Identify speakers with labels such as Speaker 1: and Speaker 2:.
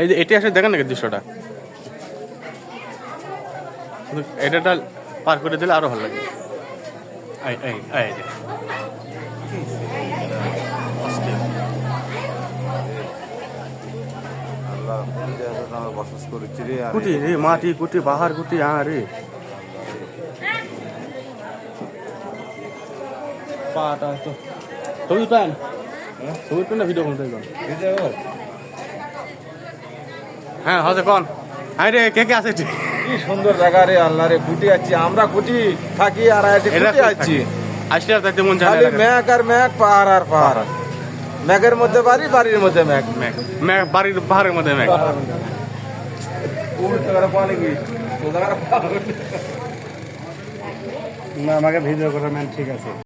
Speaker 1: এই যে এটি আসে দেখেন নাকি দৃশ্যটা? এটাটা পার করে দিলে আরও ভালো লাগে। কুটি রে মাটি কুটি বাহার কুটি আ রে। পাটা তো। ছবি উঠান ছবি উঠান না ভিডিও করতে হ্যাঁ কোন? হ্যাঁ রে কে কে আছে
Speaker 2: কি সুন্দর জায়গা রে আল্লাহ রে কুটি আছি। আমরা কুটি থাকি আর আছি কুটি আছি।
Speaker 1: আসলে আর মন
Speaker 2: খালি ম্যাক আর ম্যাক পাহাড় আর পাহাড়। ম্যাগের মধ্যে বাড়ি বাড়ির মধ্যে ম্যাক
Speaker 1: ম্যাক ম্যাক বাড়ির পাহাড়ের মধ্যে ম্যাক
Speaker 3: না আমাকে ভিডিও করা ম্যান ঠিক আছে।